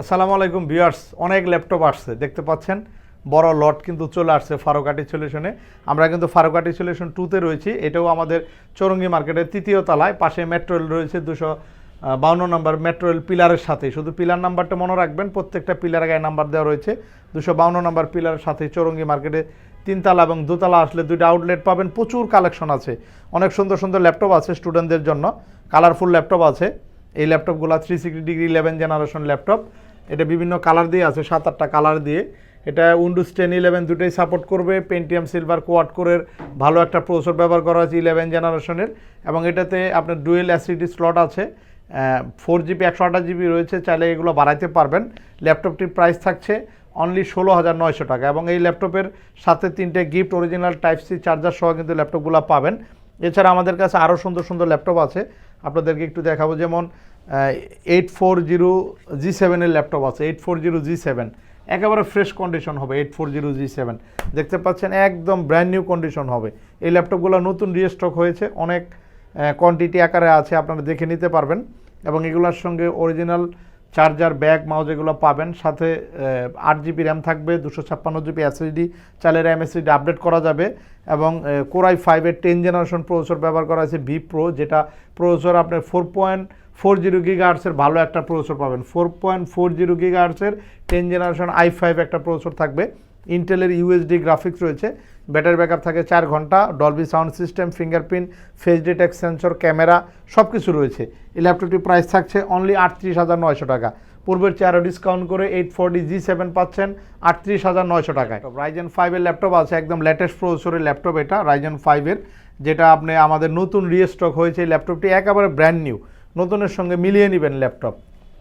আসসালামু আলাইকুম ভিউয়ার্স, অনেক ল্যাপটপ আসছে, দেখতে পাচ্ছেন? বড় লট কিন্তু চলে আসছে ফারুকাটি সলিউশনে। আমরা কিন্তু ফারুকাটি সলিউশন টুতে রয়েছি, এটাও আমাদের চৌরঙ্গি মার্কেটের তৃতীয় তলায়, পাশে মেট্রো রেল রয়েছে দুশো বাউন্ন নম্বর মেট্রো রেল পিলারের সাথে। শুধু পিলার নাম্বারটা মনে রাখবেন, প্রত্যেকটা পিলার গায়ে নাম্বার দেওয়া রয়েছে। দুশো বাউন্ন নম্বর পিলারের সাথে চৌরঙ্গি মার্কেটে তিনতলা এবং দোতলা আসলে দুইটা আউটলেট পাবেন। প্রচুর কালেকশন আছে। অনেক সুন্দর সুন্দর ল্যাপটপ আছে স্টুডেন্টদের জন্য। কালারফুল ল্যাপটপ আছে। এই ল্যাপটপগুলো three sixty degree eleven generation laptop. এটা বিভিন্ন কালার দিয়ে আছে, সাত, আটটা কালার দিয়ে। এটা উইন্ডোজ টেন ইলেভেন দুটোই সাপোর্ট করবে। পেন্টিএম সিলভার কোয়াড কোরের ভালো একটা প্রসেসর ব্যবহার করা হয়েছে ইলেভেন জেনারেশনের এবং এটাতে আপনার ডুয়েল অ্যাসিডি স্লট আছে। ফোর জিবি একশো আঠাশ জিবি রয়েছে। চাইলে এগুলো বাড়াইতে পারবেন। ল্যাপটপটির প্রাইস থাকছে অনলি ষোলো হাজার নয়শো টাকা। এবং এই ল্যাপটপের সাথে তিনটে gift original type C charger সহ কিন্তু ল্যাপটপগুলো পাবেন। এছাড়া আমাদের কাছে আরও সুন্দর সুন্দর ল্যাপটপ আছে। আপনাদেরকে একটু দেখাবো, যেমন এইট ফোর জিরো জি সেভেনের ল্যাপটপ আছে eight four zero G seven একেবারে ফ্রেশ কন্ডিশন হবে eight four zero G seven দেখতে পাচ্ছেন, একদম ব্র্যান্ড নিউ কন্ডিশন হবে। এই ল্যাপটপগুলো নতুন রিস্টক হয়েছে, অনেক কোয়ান্টিটি আকারে আছে, আপনারা দেখে নিতে পারবেন। এবং এগুলোর সঙ্গে অরিজিনাল চার্জার, ব্যাগ মাউজ এগুলো পাবেন। সাথে আট জিবি র্যাম থাকবে, দুশো ছাপ্পান্ন জিবি এসএসডি চালের এমএসডি আপডেট করা যাবে। এবং কোরাই ফাইভের টেন জেনারেশন প্রসেসর ব্যবহার করা আছে ভি প্রো যেটা প্রসেসর আপনার four point four zero giga আর্টসের ভালো একটা প্রসেসর পাবেন। Four point four zero giga আর্টসের টেন জেনারেশন আই ফাইভ একটা প্রসেসর থাকবে। ইন্টেলের ইউএসডি গ্রাফিক্স রয়েছে। ব্যাটারি ব্যাকআপ থাকে চার ঘণ্টা Dolby sound system fingerprint face detect sensor camera সব কিছু রয়েছে। এই ল্যাপটপটির প্রাইস থাকছে অনলি আটত্রিশ হাজার নয়শো টাকা। পূর্বের চেয়ারও ডিসকাউন্ট করে এইট ফোরটি জি সেভেন পাচ্ছেন আটত্রিশ হাজার নয়শো টাকায়। রাইজেন ফাইভের ল্যাপটপ আছে, একদম লেটেস্ট প্রসেসরের ল্যাপটপ এটা রাইজেন ফাইভের যেটা আপনি আমাদের নতুন রিস্টক হয়েছে এই ল্যাপটপটি একেবারে ব্র্যান্ড নিউ নতুনের সঙ্গে মিলিয়ে নেবেন ল্যাপটপ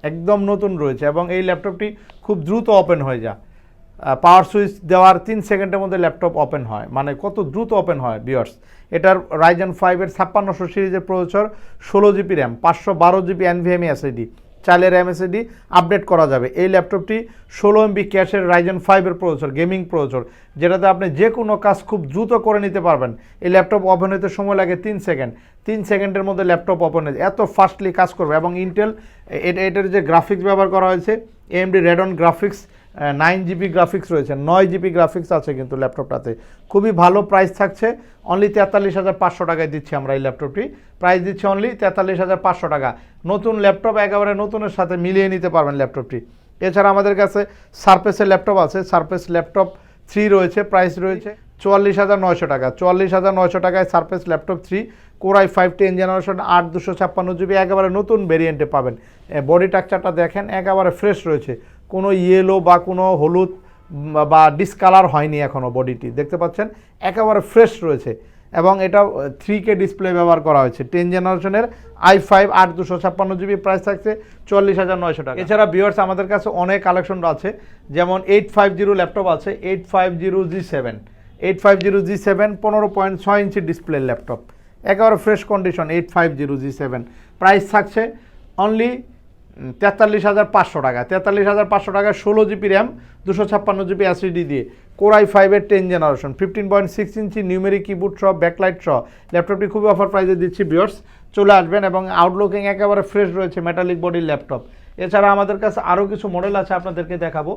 একদম নতুন রয়েছে এবং এই ল্যাপটপটি খুব দ্রুত ওপেন হয়ে যায়। পাওয়ার সুইচ দেওয়ার তিন সেকেন্ডের মধ্যে ল্যাপটপ ওপেন হয়। মানে কত দ্রুত ওপেন হয় বিয়ার্স এটার রাইজেন ফাইভের ছাপ্পান্নশো সিরিজের প্রসেসর ষোলো জিবি র্যাম পাঁচশো বারো জিবি এনভিএমই এসএডি চালের এমএসএডি আপডেট করা যাবে। এই ল্যাপটপটি ষোলো এমবি ক্যাশের রাইজেন ফাইভের প্রসেসর গেমিং প্রসেসর যেটাতে আপনি যে কোনো কাজ খুব দ্রুত করে নিতে পারবেন। এই ল্যাপটপ ওপেন হতে সময় লাগে তিন সেকেন্ড। তিন সেকেন্ডের মধ্যে ল্যাপটপ ওপেন হয়ে যায়। এত ফাস্টলি কাজ করবে এবং ইন্টেল এটা এটার যে গ্রাফিক্স ব্যবহার করা হয়েছে AMD Radeon graphics nine GB graphics রয়েছে, নয় জিবি গ্রাফিক্স আছে কিন্তু ল্যাপটপটাতে খুবই ভালো প্রাইস থাকছে অনলি তেতাল্লিশ হাজার পাঁচশো টাকায় দিচ্ছি আমরা এই ল্যাপটপটি প্রাইস দিচ্ছি অনলি তেতাল্লিশ হাজার পাঁচশো টাকা। নতুন ল্যাপটপ একেবারে নতুনের সাথে মিলিয়ে নিতে পারবেন ল্যাপটপটি এছাড়া আমাদের কাছে সারফেসের ল্যাপটপ আছে সারফেস ল্যাপটপ থ্রি রয়েছে প্রাইস রয়েছে চুয়াল্লিশ হাজার নয়শো টাকা। চুয়াল্লিশ হাজার নয়শো টাকায় Surface laptop three core i five ten generation আট দুশো ছাপ্পান্ন জিবি একেবারে নতুন ভেরিয়েন্টে পাবেন। বডি স্ট্রাকচারটা দেখেন, একেবারে ফ্রেশ রয়েছে। কোনো ইয়েলো বা কোনো হলুদ বা- ডিসকালার হয়নি এখনও বডিটি দেখতে পাচ্ছেন? একেবারে ফ্রেশ রয়েছে। এবং এটা থ্রি কে ডিসপ্লে ব্যবহার করা হয়েছে। টেন জেনারেশনের আই ফাইভ আট দুশো ছাপ্পান্ন জিবি প্রাইস থাকছে চল্লিশ হাজার নয়শো টাকা। এছাড়া বিয়ার্স আমাদের কাছে অনেক কালেকশন আছে। যেমন এইট ফাইভ জিরো ল্যাপটপ আছে eight five zero G seven eight five zero G seven পনেরো পয়েন্ট ছয় ইঞ্চি ডিসপ্লে ল্যাপটপ একেবারে fresh condition eight five zero G seven price থাকছে অনলি তেতাল্লিশ হাজার পাঁচশো টাকা। তেতাল্লিশ হাজার পাঁচশো টাকা ষোলো জিবি র্যাম, দুশো ছাপ্পান্ন জিবি অ্যাসিডি দিয়ে। কোরাই ফাইভের ten generation fifteen point six inch numeric keyboard সহ ব্যাকলাইট সহ। ল্যাপটপটি খুবই অফার প্রাইসে দিচ্ছি বিয়ার্স চলে আসবেন এবং আউটলুকিং একেবারে ফ্রেশ রয়েছে মেটালিক বডির ল্যাপটপ এছাড়া আমাদের কাছে আরও কিছু মডেল আছে আপনাদেরকে দেখাবো।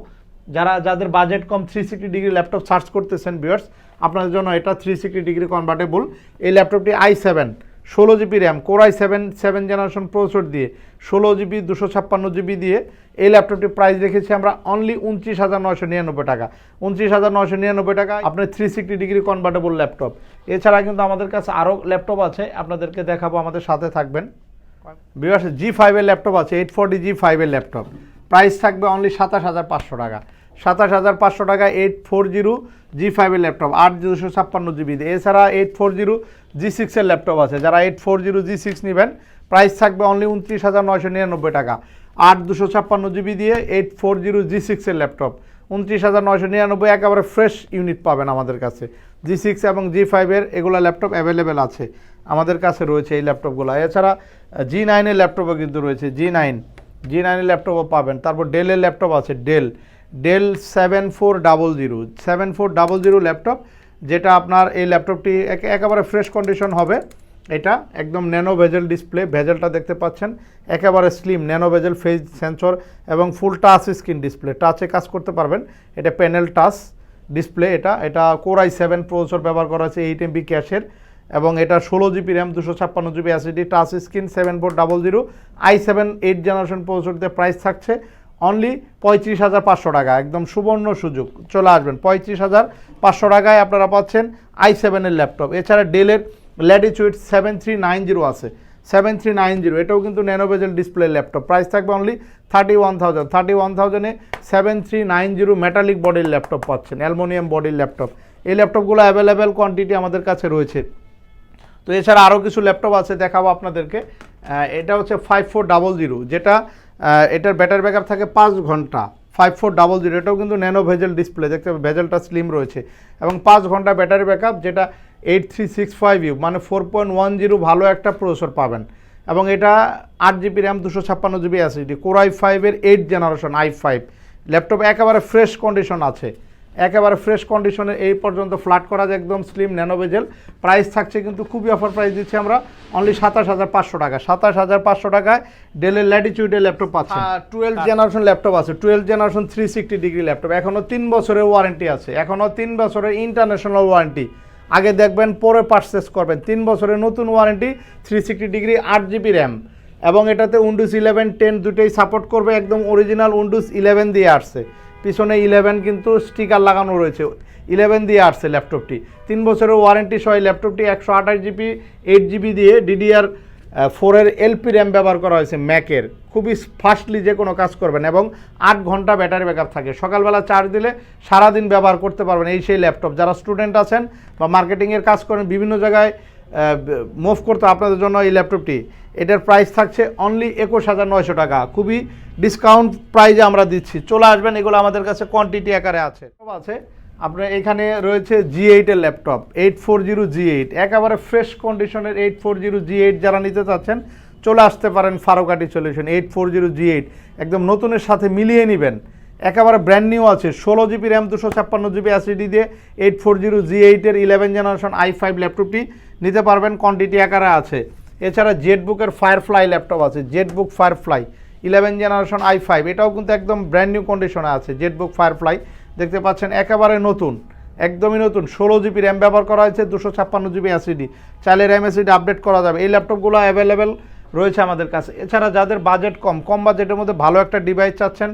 যারা, যাদের বাজেট কম three sixty degree laptop search করতেছেন বিয়ার্স আপনাদের জন্য এটা থ্রি সিক্সটি ডিগ্রি কনভার্টেবল এই ল্যাপটপটি আই সেভেন ষোলো GB RAM, core i seven seven generation processor দিয়ে, ষোলো জিবি, দুশো ছাপ্পান্ন জিবি দিয়ে এই ল্যাপটপটির প্রাইস রেখেছি আমরা অনলি উনত্রিশ হাজার নয়শো নিরানব্বই টাকা। উনত্রিশ হাজার নয়শো নিরানব্বই টাকা আপনার three sixty degree convertible laptop. এছাড়া কিন্তু আমাদের কাছে আরও ল্যাপটপ আছে, আপনাদেরকে দেখাবো, আমাদের সাথে থাকবেন। বিভার্স জি ফাইভের ল্যাপটপ আছে এইট ফোরটি জি ফাইভের ল্যাপটপ। প্রাইস থাকবে অনলি সাতাশ হাজার পাঁচশো টাকা। সাতাশ হাজার পাঁচশো টাকা এইট ফোর জিরো জি ফাইভের ল্যাপটপ, আট দুশো ছাপ্পান্ন জিবি। এছাড়া এইট ফোর জিরো জি সিক্সের ল্যাপটপ আছে। যারা eight four zero G six নেবেন, প্রাইস থাকবে অনলি উনত্রিশ হাজার নয়শো নিরানব্বই টাকা। আট দুশো ছাপ্পান্ন জিবি দিয়ে এইট ফোর জিরো জি সিক্সের ল্যাপটপ, উনত্রিশ হাজার নয়শো নিরানব্বই, একেবারে ফ্রেশ ইউনিট পাবেন আমাদের কাছে। জি সিক্স এবং জি ফাইভের এগুলো ল্যাপটপ অ্যাভেলেবেল আছে আমাদের কাছে রয়েছে এই ল্যাপটপগুলো। এছাড়া জি নাইনের ল্যাপটপও কিন্তু রয়েছে, জি নাইন। জি নাইনের ল্যাপটপও পাবেন। তারপর ডেলের ল্যাপটপ আছে, Dell. Dell seven four double zero seven four double zero laptop যেটা আপনার এই ল্যাপটপটি একে- একেবারে ফ্রেশ কন্ডিশন হবে। এটা একদম ন্যানো ভেজেল ডিসপ্লে ভেজেলটা দেখতে পাচ্ছেন। একেবারে slim nano bezel face sensor এবং ফুল টাচ স্ক্রিন ডিসপ্লে টাচে কাজ করতে পারবেন। এটা প্যানেল টাচ ডিসপ্লে এটা। এটা কোরাই সেভেন প্রসেসর ব্যবহার করা আছে এইট এমবি ক্যাশের এবং এটা ষোলো জিবি র্যাম দুশো ছাপ্পান্ন GB SSD touch screen seven four double zero I seven eight generation প্রসেসরতে price থাকছে। অনলি পঁয়ত্রিশ হাজার পাঁচশো টাকা, একদম সুবর্ণ সুযোগ। চলে আসবেন, পঁয়ত্রিশ হাজার পাঁচশো টাকায় আপনারা পাচ্ছেন আই সেভেনের ল্যাপটপ এছাড়া ডেলের Latitude seven three nine zero আছে। সেভেন থ্রি নাইন জিরো এটাও কিন্তু nano bezel display laptop price থাকবে only thirty one thousand thirty one থাউজেন্ডে seven three nine zero metallic বডির ল্যাপটপ পাচ্ছেন অ্যালমোনিয়াম বডির ল্যাপটপ এই ল্যাপটপগুলো অ্যাভেলেবেল কোয়ান্টিটি আমাদের কাছে রয়েছে। তো এছাড়া আরও কিছু ল্যাপটপ আছে, দেখাবো আপনাদেরকে। এটা হচ্ছে ফাইভ ফোর ডাবল জিরো যেটা এটার ব্যাটারি ব্যাকআপ থাকে পাঁচ ঘণ্টা। ফাইভ ফোর ডাবল জিরো এটাও কিন্তু ন্যানো ভেজেল ডিসপ্লে দেখতে পাবে ভেজেলটা স্লিম রয়েছে। এবং পাঁচ ঘণ্টা ব্যাটারি ব্যাকআপ, যেটা eight three six five U মানে ফোর পয়েন্ট ওয়ান জিরো ভালো একটা প্রসেসর পাবেন। এবং এটা আট জিবি র্যাম, দুশো ছাপ্পান্ন জিবি এসএসডি কোর আই ফাইভের eight generation I five laptop একেবারে ফ্রেশ কন্ডিশন আছে। একেবারে ফ্রেশ কন্ডিশনে এই পর্যন্ত ফ্ল্যাট করা যায় একদম স্লিম ন্যানোভেজেল প্রাইস থাকছে কিন্তু খুবই অফার প্রাইস দিচ্ছি আমরা অনলি সাতাশ হাজার পাঁচশো টাকা সাতাশ হাজার পাঁচশো টাকায় ডেলের ল্যাটিচিউডের ল্যাপটপ পাচ্ছে টুয়েলভ জেনারেশন ল্যাপটপ আছে। Twelve generation three sixty degree laptop এখনও তিন বছরের ওয়ারেন্টি আছে। এখনও তিন বছরের ইন্টারন্যাশনাল ওয়ারেন্টি আগে দেখবেন পরে পারচেস করবেন। তিন বছরের নতুন ওয়ারেন্টি থ্রি সিক্সটি ডিগ্রি আট জিবি র্যাম এবং এটাতে উইন্ডোজ ইলেভেন টেন দুটোই সাপোর্ট করবে একদম অরিজিনাল উইন্ডোজ ইলেভেন দিয়ে আসছে। পিছনে ইলেভেন কিন্তু স্টিকার লাগানো রয়েছে। ইলেভেন দিয়ে আসছে ল্যাপটপটি তিন বছরের ওয়ারেন্টি সহ ল্যাপটপটি একশো আঠাশ জিবি এইট জিবি দিয়ে ডিডিআর ফোরের এলপি র্যাম ব্যবহার করা হয়েছে ম্যাকের খুবই ফাস্টলি যে কোনো কাজ করবেন এবং আট ঘণ্টা ব্যাটারি ব্যাকআপ থাকে। সকালবেলা চার্জ দিলে সারাদিন ব্যবহার করতে পারবেন এই সেই ল্যাপটপ যারা স্টুডেন্ট আছেন বা মার্কেটিংয়ের কাজ করেন, বিভিন্ন জায়গায় মুভ করতে আপনাদের জন্য এই ল্যাপটপটি এটার প্রাইস থাকছে অনলি একুশ হাজার নয়শো টাকা। খুবই ডিসকাউন্ট প্রাইজে আমরা দিচ্ছি। চলে আসবেন, এগুলো আমাদের কাছে কোয়ান্টিটি আকারে আছে। আছে। আপনার এখানে রয়েছে জি এইটের laptop eight four zero G eight একেবারে ফ্রেশ কন্ডিশনের eight four zero G eight যারা নিতে চাচ্ছেন, চলে আসতে পারেন ফারোকাটি solution eight four zero G eight একদম নতুনের সাথে মিলিয়ে নেবেন। একেবারে ব্র্যান্ড নিউ আছে, ষোলো জিবি র্যাম দুশো ছাপ্পান্ন জিবি অ্যাসিডি দিয়ে এইট ফোর জিরো জি এইটের ইলেভেন জেনারেশন আই ফাইভ ল্যাপটপটি নিতে পারবেন কোয়ান্টিটি আকারে আছে। এছাড়া জেটবুকের ফায়ারফ্লাই ল্যাপটপ আছে Jetbook Firefly eleven generation I five এটাও কিন্তু একদম ব্র্যান্ড নিউ কন্ডিশনে আছে জেটবুক ফায়ারফ্লাই দেখতে পাচ্ছেন, একেবারে নতুন, একদমই নতুন, ষোলো জিবি র্যাম ব্যবহার করা হয়েছে, দুশো ছাপ্পান্ন জিবি অ্যাসিডি চাইলে র্যাম এসিডি আপডেট করা যাবে, এই ল্যাপটপগুলো অ্যাভেলেবেল রয়েছে আমাদের কাছে। এছাড়া যাদের বাজেট কম কম বাজেটের মধ্যে ভালো একটা ডিভাইস চাচ্ছেন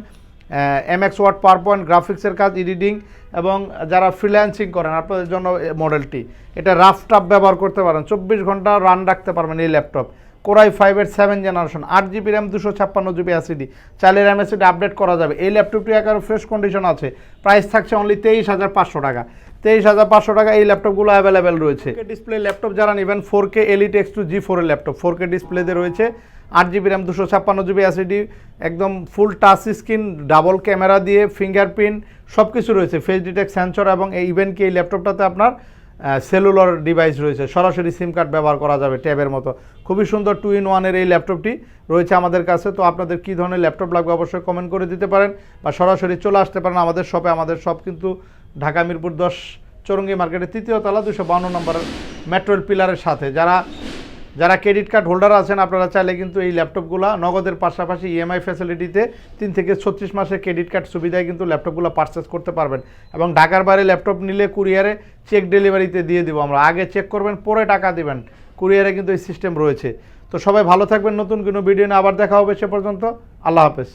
M X word power point গ্রাফিক্সের কাজ এডিটিং এবং যারা ফ্রিল্যান্সিং করেন, আপনাদের জন্য মডেলটি এটা রাফ টাফ ব্যবহার করতে পারেন, চব্বিশ ঘণ্টা রান রাখতে পারবেন এই ল্যাপটপ কোরাই ফাইভের সেভেন জেনারেশন আট জিবি র্যাম দুশো ছাপ্পান্ন জিবি অ্যাসিডি চাইলে র্যাম এসিডি আপডেট করা যাবে। এই ল্যাপটপটি একেবারে ফ্রেশ কন্ডিশন আছে। প্রাইস থাকছে অনলি তেইশ হাজার পাঁচশো টাকা। তেইশ হাজার পাঁচশো টাকা এই ল্যাপটপগুলো অ্যাভেলেবেল রয়েছে। ডিসপ্লে ল্যাপটপ যারা নেবেন four K Elite X two G ফোরের ল্যাপটপ ফোর কে ডিসপ্লেতে রয়েছে। আট জিবি র্যাম দুশো ছাপ্পান্ন জিবি অ্যাসিডি একদম full touch screen double camera দিয়ে ফিঙ্গারপ্রিন্ট সব কিছু রয়েছে। ফেস ডিটেক্ট সেন্সর এবং এই ইভেন কি এই ল্যাপটপটাতে আপনার সেলুলার ডিভাইস রয়েছে। সরাসরি সিম কার্ড ব্যবহার করা যাবে ট্যাবের মতো। খুবই সুন্দর টু ইন ওয়ানের এই ল্যাপটপটি রয়েছে আমাদের কাছে। তো আপনাদের কী ধরনের ল্যাপটপ লাগবে অবশ্যই কমেন্ট করে দিতে পারেন বা সরাসরি চলে আসতে পারেন আমাদের শপে আমাদের সব কিন্তু ঢাকা মিরপুর দশ চৌরঙ্গি মার্কেটের তৃতীয় তলা দুশো বান্ন নম্বর মেট্রোল পিলারের সাথে। যারা যারা ক্রেডিট কার্ড হোল্ডার আছেন, আপনারা চাইলে কিন্তু এই ল্যাপটপগুলো নগদের পাশাপাশি ইএমআই ফ্যাসিলিটিতে তিন থেকে ছত্রিশ মাসের ক্রেডিট কার্ড সুবিধায় কিন্তু ল্যাপটপগুলো পারচেস করতে পারবেন। এবং ঢাকার বাইরে ল্যাপটপ নিলে কুরিয়ারে চেক ডেলিভারিতে দিয়ে দেবো আমরা। আগে চেক করবেন, পরে টাকা দেবেন। কুরিয়ারে কিন্তু এই সিস্টেম রয়েছে। তো সবাই ভালো থাকবেন, নতুন কোনো ভিডিও নিয়ে আবার দেখা হবে সে পর্যন্ত। আল্লাহ হাফেজ।